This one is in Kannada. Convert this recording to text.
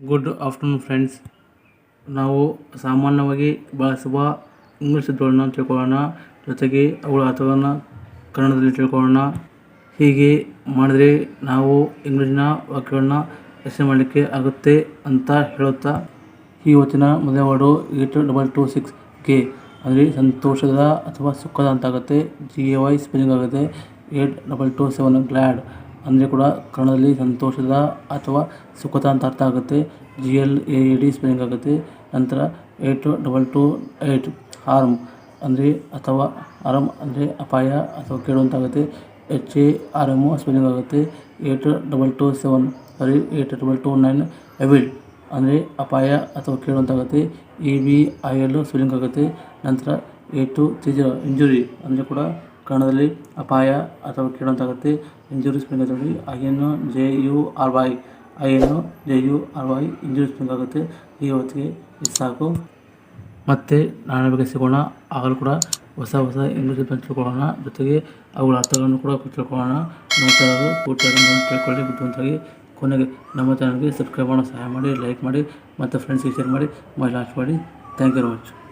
ಗುಡ್ ಆಫ್ಟರ್ನೂನ್ ಫ್ರೆಂಡ್ಸ್ ನಾವು ಸಾಮಾನ್ಯವಾಗಿ ಬಳಸುವ ಇಂಗ್ಲೀಷ್ ಶಬ್ದಗಳನ್ನು ತಿಳ್ಕೊಳ್ಳೋಣ. ಜೊತೆಗೆ ಅವುಗಳ ಅರ್ಥವನ್ನು ಕನ್ನಡದಲ್ಲಿ ತಿಳ್ಕೊಳ್ಳೋಣ. ಹೀಗೆ ಮಾಡಿದರೆ ನಾವು ಇಂಗ್ಲೀಷಿನ ವಾಕ್ಯಗಳನ್ನ ರಚನೆ ಮಾಡಲಿಕ್ಕೆ ಆಗುತ್ತೆ ಅಂತ ಹೇಳುತ್ತಾ. ಇವತ್ತಿನ ಮೊದಲ word eight double two six gay ಅಂದರೆ ಸಂತೋಷದ ಅಥವಾ ಸುಖದ ಅಂತ ಆಗುತ್ತೆ. ಜಿ ಎ ವೈ ಸ್ಪೆಲ್ಲಿಂಗ್ ಆಗುತ್ತೆ. Eight double two seven glad ಅಂದರೆ ಕೂಡ ಕನ್ನಡದಲ್ಲಿ ಸಂತೋಷದ ಅಥವಾ ಸುಖದ ಅಂತ ಅರ್ಥ ಆಗುತ್ತೆ. G L A D spelling ಆಗುತ್ತೆ. ನಂತರ eight double two eight harm ಅಂದರೆ ಅಥವಾ ಆರಮ್ ಅಂದರೆ ಅಪಾಯ ಅಥವಾ ಕೇಡು ಅಂತ ಆಗುತ್ತೆ. H A R M spelling ಆಗುತ್ತೆ. Eight double two seven sorry eight double two nine evil ಅಂದರೆ ಅಪಾಯ ಅಥವಾ ಕೇಡು ಅಂತ ಆಗುತ್ತೆ. E B I L spelling ಆಗುತ್ತೆ. ನಂತರ eight two three zero injury ಅಂದರೆ ಕೂಡ ಕನ್ನಡದಲ್ಲಿ ಅಪಾಯ ಅಥವಾ ಕೇಳುವಂತಾಗುತ್ತೆ ಇಂಜುರಿ ಸ್ಪಿಂಗ್ ಅದರಲ್ಲಿ I N J U R Y I N J U R Y injury spelling ಆಗುತ್ತೆ ಈ ಹೊತ್ತಿಗೆ ಇದು ಸಾಕು. ಮತ್ತು ನಾನು ಬಗ್ಗೆ ಸಿಗೋಣ. ಆಗಲೂ ಕೂಡ ಹೊಸ ಹೊಸ ಇಂಗ್ಲೀಷ್ ಶಬ್ದ ತಿಳ್ಕೊಳ್ಳೋಣ. ಜೊತೆಗೆ ಅವುಗಳ ಅರ್ಥಗಳನ್ನು ಕೂಡ ತಿಳ್ಕೊಳ್ಳೋಣ. ನಂತರ ಪೂರ್ತಿಯಾಗಿ ತಿಳ್ಕೊಳ್ಳಿ. ಬುದ್ಧಿವಂತಾಗಿ ಕೊನೆಗೆ ನಮ್ಮ ಚಾನಲ್ಗೆ ಸಬ್ಸ್ಕ್ರೈಬ್ ಮಾಡೋಣ. ಸಹಾಯ ಮಾಡಿ ಲೈಕ್ ಮಾಡಿ, ಮತ್ತು ಫ್ರೆಂಡ್ಸ್ಗೆ ಶೇರ್ ಮಾಡಿ ಮಾಡಿ ಲಾಸ್ಟ್ ಮಾಡಿ. Thank you very much